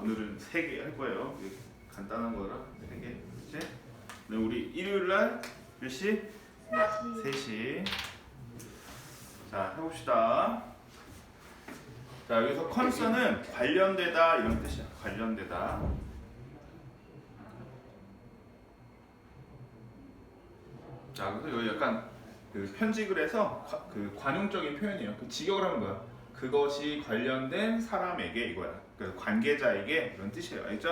오늘은 세 개 할 거예요. 간단한 거라 세 개. 이제 네, 우리 일요일 날몇 시? 3시. 자, 해봅시다. 자, 여기서 컨서는 관련되다 이런 뜻이야. 관련되다. 자, 그래서 여기 약간 그 편집을 해서 과- 그 관용적인 표현이에요. 그 직역을 하는 거야. 그것이 관련된 사람에게 이거야. 그 관계자에게 이런 뜻이에요. 알죠?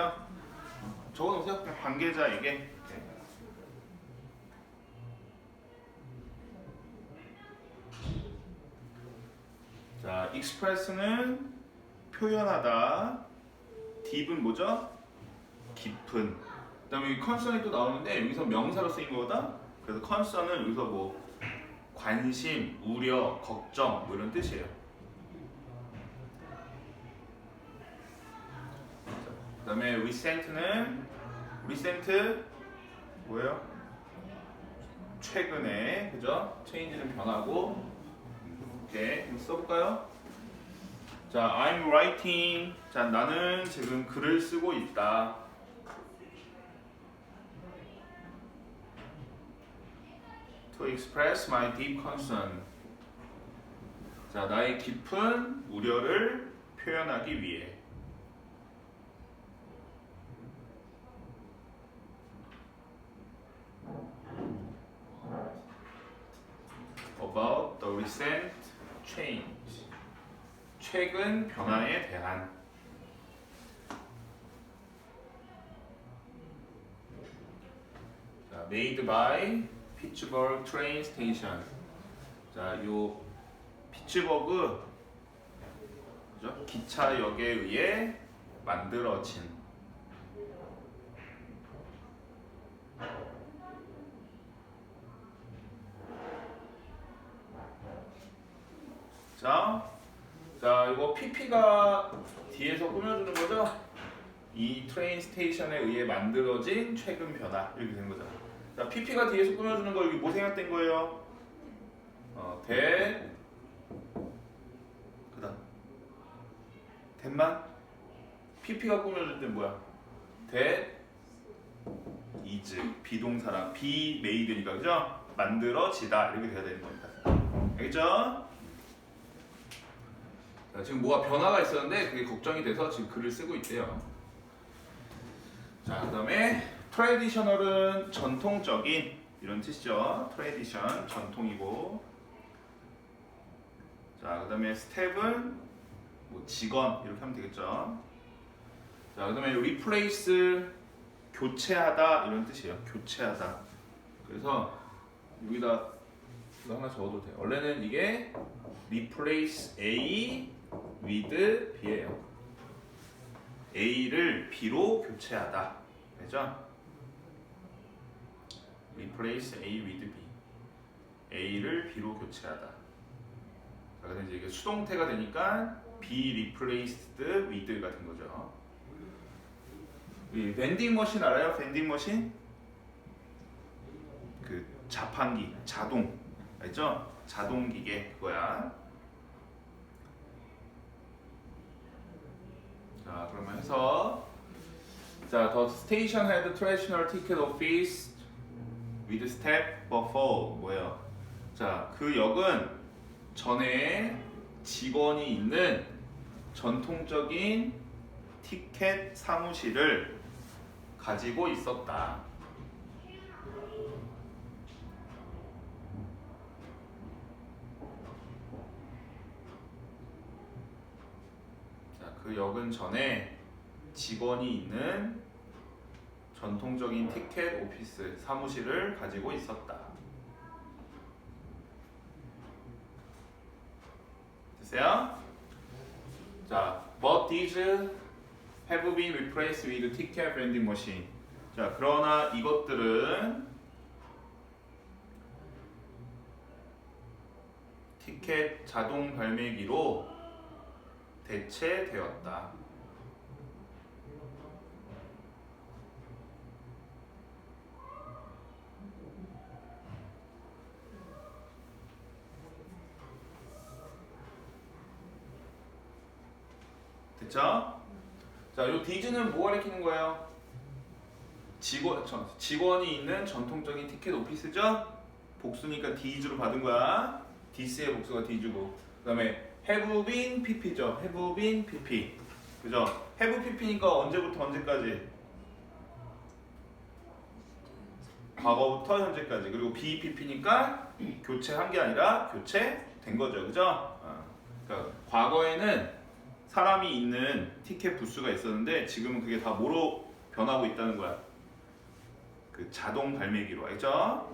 어, 적어놓으세요. 관계자에게. 자, express는 표현하다. deep은 뭐죠? 깊은. 그 다음에 이 concern이 또 나오는데 여기서 명사로 쓰인 거다. 그래서 concern은 여기서 뭐 관심, 우려, 걱정 뭐 이런 뜻이에요. 그다음에 recent는 recent 뭐예요? 최근에 그죠? change는 변하고 한번 써볼까요? 자, I'm writing. 자, 나는 지금 글을 쓰고 있다. To express my deep concern. 자, 나의 깊은 우려를 표현하기 위해. About the recent change. 최근 변화에 대한. 자, made by Pittsburgh Train Station. 자, 요 피츠버그 그죠? 기차역에 의해 만들어진 자, 자 이거 PP가 뒤에서 꾸며주는 거죠? 이 트레인 스테이션에 의해 만들어진 최근 변화 이렇게 되는 거죠. 자, PP가 뒤에서 꾸며주는 거 여기 뭐 생략된 거예요? 어, 대 그다음 대만 PP가 꾸며줄 때 뭐야? 대 이즈 비동사랑 be made니까 그죠? 만들어지다 이렇게 돼야 되는 겁니다. 알겠죠? 자, 지금 뭐가 변화가 있었는데 그게 걱정이 돼서 지금 글을 쓰고 있대요. 자, 그다음에 트레디셔널은 전통적인 이런 뜻이죠. 트레디션 전통이고. 자, 그다음에 스텝은 뭐 직원 이렇게 하면 되겠죠. 자, 그다음에 replace 교체하다 이런 뜻이에요. 교체하다. 그래서 여기다 하나 적어도 돼요. 원래는 이게 replace A with B예요. A를 B로 교체하다. 되죠? replace A with B. A를 B로 교체하다. 자, 근데 이제 이게 수동태가 되니까 be replaced with가 된 거죠. 이 밴딩 머신 알아요? 밴딩 머신? 그 자판기, 자동, 알죠? 자동 기계 그거야. 자, 그러면 해서 자, the station had traditional ticket office with step buffer 뭐예요? 자, 그 역은 전에 직원이 있는 전통적인 티켓 사무실을 가지고 있었다. 자, 그 역은 전에 직원이 있는 전통적인 티켓 오피스 사무실을 가지고 있었다. 됐어요? 자, but these have been replaced with ticket vending machine. 자, 그러나 이것들은 티켓 자동 발매기로 대체되었다. 됐죠? 자, 자, 요 디즈는 뭐 가리키는 거예요? 직원, 전- 직원이 있는 전통적인 티켓 오피스죠? 복수니까 디즈로 받은 거야. 디스의 복수가 디즈고. 그 다음에 have been pp죠. have been pp. 그죠? have pp니까 언제부터 언제까지? 과거부터 현재까지. 그리고 be pp니까 교체한 게 아니라 교체된 거죠. 그죠? 어. 그러니까 과거에는 사람이 있는 티켓 부스가 있었는데 지금은 그게 다 뭐로 변하고 있다는 거야. 그 자동 발매기로 알죠?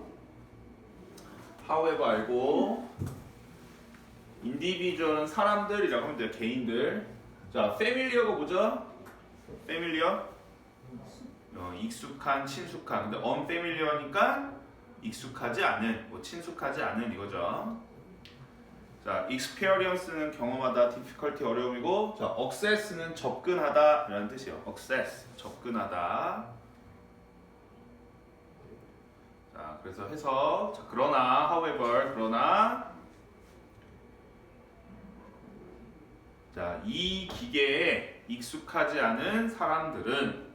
however 알고 인디비주얼은 사람들이라고 하면 돼요. 개인들. 자, familiar가 뭐죠? familiar 어, 익숙한, 친숙한. 근데 unfamiliar니까 익숙하지 않은, 뭐 친숙하지 않은 이거죠. 자, experience는 경험하다, difficulty 어려움이고, 자, access는 접근하다라는 뜻이에요. access 접근하다. 자, 그래서 해서 자, 그러나, however, 그러나 자, 이 기계에 익숙하지 않은 사람들은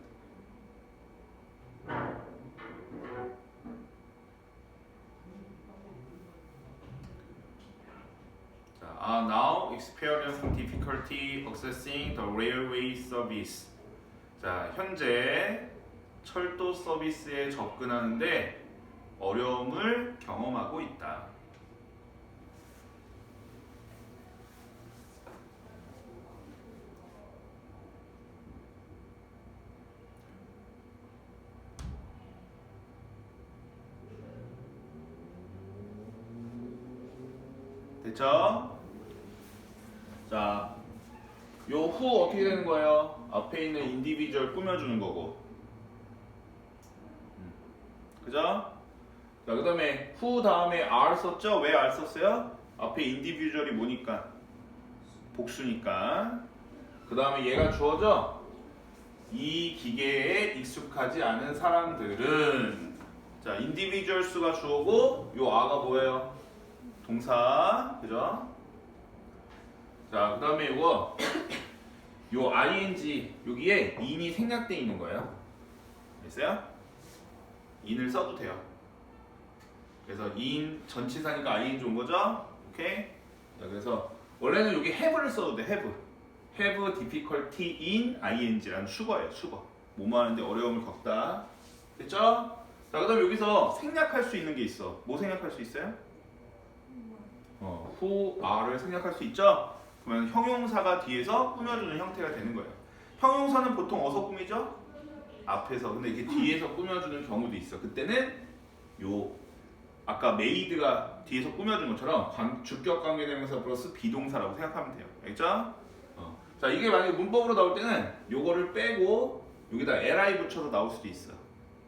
자, are now experiencing difficulty accessing the railway service. 자, 현재 철도 서비스에 접근하는데 어려움을 경험하고 있다. 됐죠? 자, 요 후 어떻게 되는 거예요? 앞에 있는 인디비주얼 꾸며주는 거고. 음. 그죠? 자, 그 다음에 후 다음에 R 썼죠? 왜 R 썼어요? 앞에 인디비주얼이 뭐니까? 복수니까. 그 다음에 얘가 주어져? 이 기계에 익숙하지 않은 사람들은 자, 인디비주얼 수가 주어고 요 R가 뭐예요? 동사. 그죠? 자, 그 다음에 이거 요 ing 여기에 in이 생략돼 있는 거예요. 됐어요? in을 써도 돼요. 그래서 in 전치사니까 ing 온 거죠? 오케이? 자, 그래서 원래는 여기 have를 써도 돼. have. have difficulty in ing라는 수거예요. 수거. 뭐뭐 하는데 어려움을 겪다. 됐죠? 자, 그다음 여기서 생략할 수 있는 게 있어. 뭐 생략할 수 있어요? Are를 생략할 수 있죠? 그러면 형용사가 뒤에서 꾸며주는 형태가 되는 거예요. 형용사는 보통 어디서 꾸미죠? 앞에서. 근데 이게 뒤에서 꾸며주는 경우도 있어. 그때는 요 아까 메이드가 뒤에서 꾸며준 것처럼 관- 주격 관계대명사 플러스 비동사라고 생각하면 돼요. 알겠죠? 어. 자 이게 만약에 문법으로 나올 때는 요거를 빼고 여기다 li 붙여서 나올 수도 있어.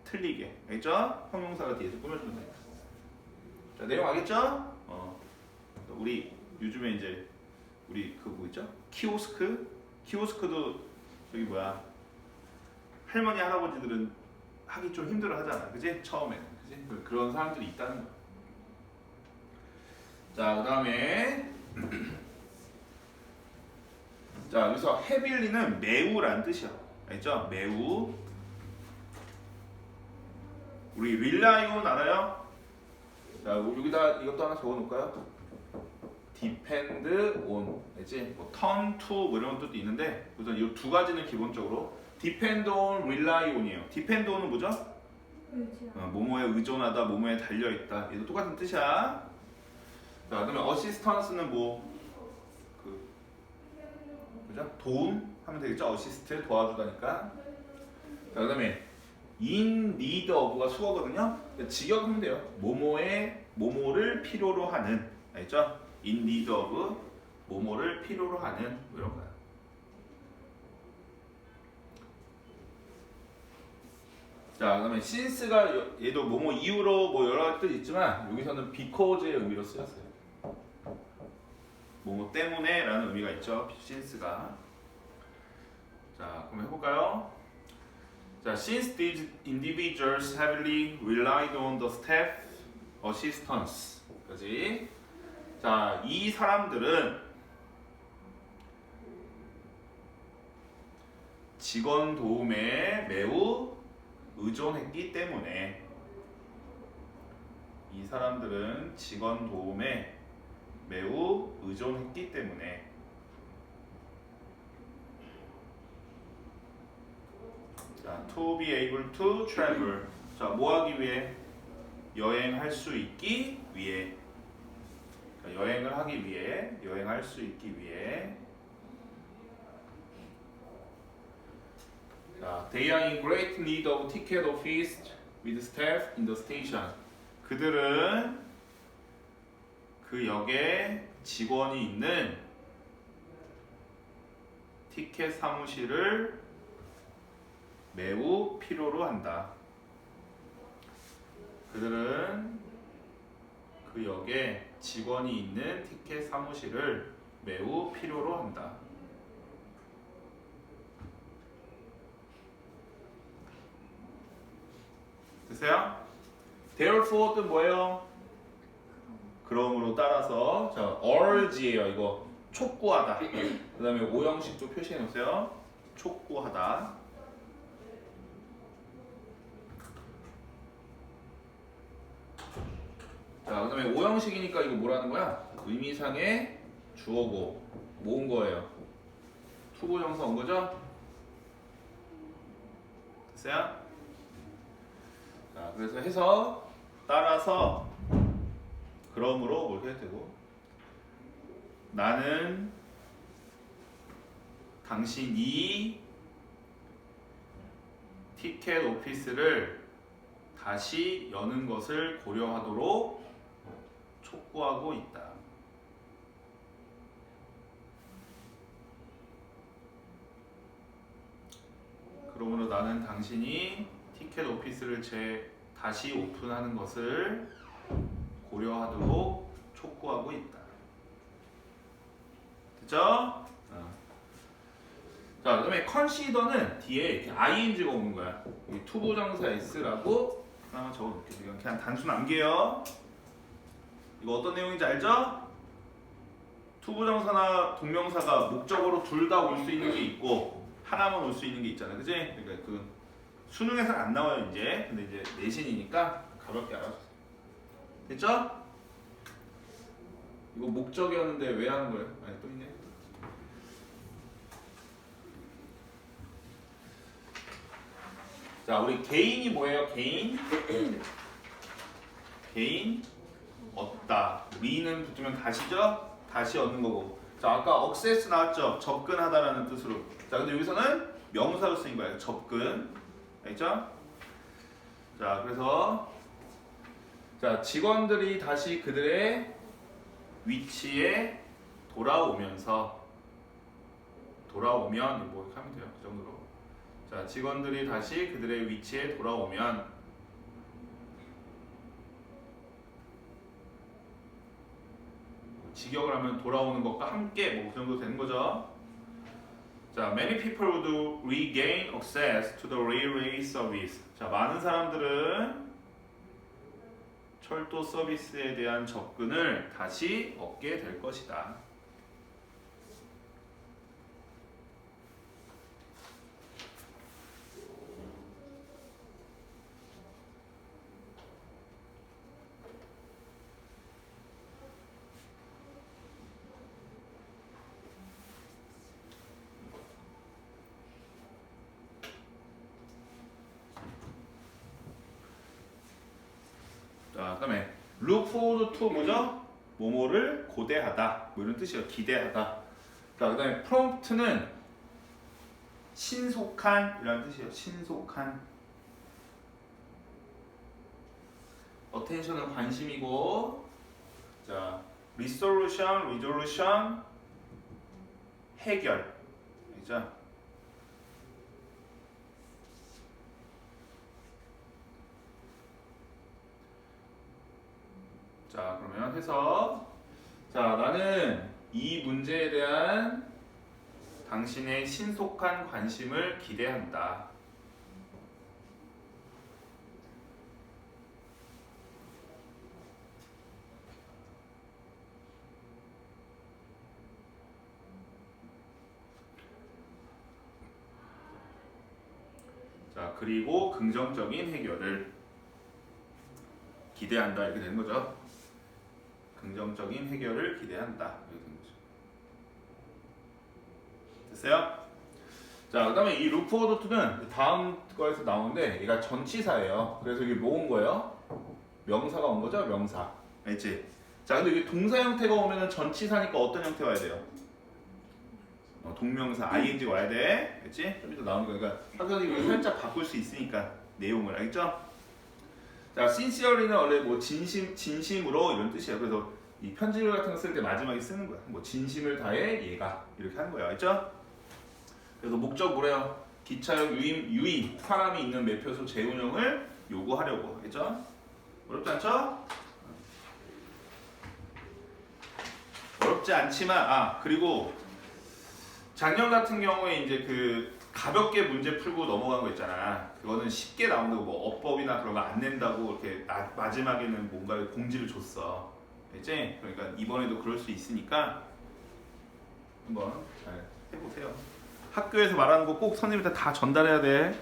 틀리게. 알겠죠? 형용사가 뒤에서 꾸며주는 거예요. 자 내용 알겠죠? 어. 우리 요즘에 이제 우리 그 뭐 있죠? 키오스크? 키오스크도 저기 뭐야 할머니 할아버지들은 하기 좀 힘들어 하잖아 그지? 처음에는 그지? 그- 그런 사람들이 있다는 거야 자 그 다음에 자 여기서 헤빌리는 매우란 뜻이야 알죠? 매우 우리 릴라이온 알아요? 자 여기다 이것도 하나 적어 놓을까요? Depend on, 알지? 뭐 turn to 뭐 이런 뜻도 있는데 우선 이 두 가지는 기본적으로 depend on, rely on이에요. depend on은 뭐죠? 어, 뭐뭐에 의존하다, 뭐뭐에 달려 있다. 얘도 똑같은 뜻이야. 자, 그다음에 assistance는 뭐 그, 그죠? 도움 하면 되겠죠? 어시스트 도와주다니까. 자, 그다음에 in need of가 수어거든요. 직역하면 돼요. 뭐뭐에 뭐뭐를 필요로 하는, 알죠? In need of 뭐뭐를 필요로 하는 뭐 이런 거야. 자, 그다음에 since가 여- 얘도 뭐뭐 이유로 뭐 여러 가지 뜻 있지만 여기서는 because의 의미로 쓰였어요. 뭐뭐 때문에라는 의미가 있죠. since가. 자, 그럼 해볼까요? 자, since these individuals heavily relied on the staff assistance, 그지? 자, 이 사람들은 직원 도움에 매우 의존했기 때문에 이 사람들은 직원 도움에 매우 의존했기 때문에 자, to be able to travel. 자, 뭐 하기 위해? 여행할 수 있기 위해. 자, 여행을 하기 위해, 여행할 수 있기 위해. 자, they are in great need of ticket office with staff in the station. 그들은 그 역에 직원이 있는 티켓 사무실을 매우 필요로 한다. 그들은 그 역에 직원이 있는 티켓 사무실을 매우 필요로 한다. 됐어요? Therefore 뜻 뭐예요? 그러므로 따라서 자 urge예요 이거 촉구하다. 그 다음에 오형식 좀 표시해 놓으세요. 촉구하다. 자, 그 다음에 오형식이니까 이거 뭐라는 거야? 의미상의 주어고 모은 거예요. 투부정사 온 거죠? 됐어요? 자, 그래서 해서 따라서 그러므로 뭐 해야 되고 나는 당신이 티켓 오피스를 다시 여는 것을 고려하도록 촉구하고 있다. 그러므로 나는 당신이 티켓 오피스를 재 다시 오픈하는 것을 고려하도록 촉구하고 있다. 됐죠? 어. 자, 그 다음에 consider는 뒤에 ing가 오는 거야. 여기 투부정사 s라고 하나 적어놓을게요. 그냥 단순 암기예요. 이거 어떤 내용인지 알죠? 투부정사나 동명사가 목적으로 둘 다 올 수 있는 게 있고 하나만 올 수 있는 게 있잖아요. 그지? 그러니까 그 수능에서 안 나와요 이제. 근데 이제 내신이니까 가볍게 알아주세요. 됐죠? 이거 목적이었는데 왜 하는 거예요? 아니 또 있네. 자, 우리 개인이 뭐예요? 개인. 개인 얻다. 리는 붙으면 다시죠? 다시 얻는 거고. 자, 아까 access 나왔죠? 접근하다라는 뜻으로. 자, 근데 여기서는 명사로 쓰인 거예요. 접근. 알겠죠? 자, 그래서 자, 직원들이 다시 그들의 위치에 돌아오면서 돌아오면 뭐 하면 돼요. 그 정도로. 자, 직원들이 다시 그들의 위치에 돌아오면 직역을 하면 돌아오는 것과 함께 뭐 그 정도 되는 거죠. 자, many people would regain access to the railway service. 자, 많은 사람들은 철도 서비스에 대한 접근을 다시 얻게 될 것이다. 자, 그다음에 look forward to 뭐죠? 뭐뭐를 고대하다. 뭐 이런 뜻이에요. 기대하다. 자, 그다음에 prompt는 신속한 이라는 뜻이에요. 신속한. attention은 관심이고 자, resolution, resolution 해결. 그죠? 자, 그러면 해서 자, 나는 이 문제에 대한 당신의 신속한 관심을 기대한다. 자 그리고 긍정적인 해결을 기대한다 이렇게 되는 거죠. 긍정적인 해결을 기대한다. 됐어요? 자 그 다음에 이 루프어도트는 다음 거에서 나오는데 얘가 전치사예요. 그래서 이게 뭐 온 거예요? 명사가 온 거죠? 명사. 알지? 자 근데 이게 동사 형태가 오면은 전치사니까 어떤 형태 와야 돼요? 어, 동명사 ing 와야 돼. 알지? 좀 이따 나오는 거니까 학생이 이거 살짝 바꿀 수 있으니까 내용을 알겠죠? 자, sincerely는 원래 뭐 진심 진심으로 이런 뜻이에요. 그래서 이 편지 같은 거 쓸 때 마지막에 쓰는 거야. 뭐 진심을 다해 얘가 이렇게 하는 거야. 알죠? 그래서 목적 뭐래요? 기차역 유임 유임 사람이 있는 매표소 재운영을 요구하려고 알죠? 어렵지 않죠? 어렵지 않지만 아 그리고 작년 같은 경우에 이제 그 가볍게 문제 풀고 넘어간 거 있잖아. 그거는 쉽게 나오는 거, 뭐 어법이나 그런 거 안 낸다고 이렇게 나- 마지막에는 뭔가 공지를 줬어. 알지? 그러니까 이번에도 그럴 수 있으니까 한번 잘 해보세요. 학교에서 말하는 거 꼭 선생님한테 다 전달해야 돼.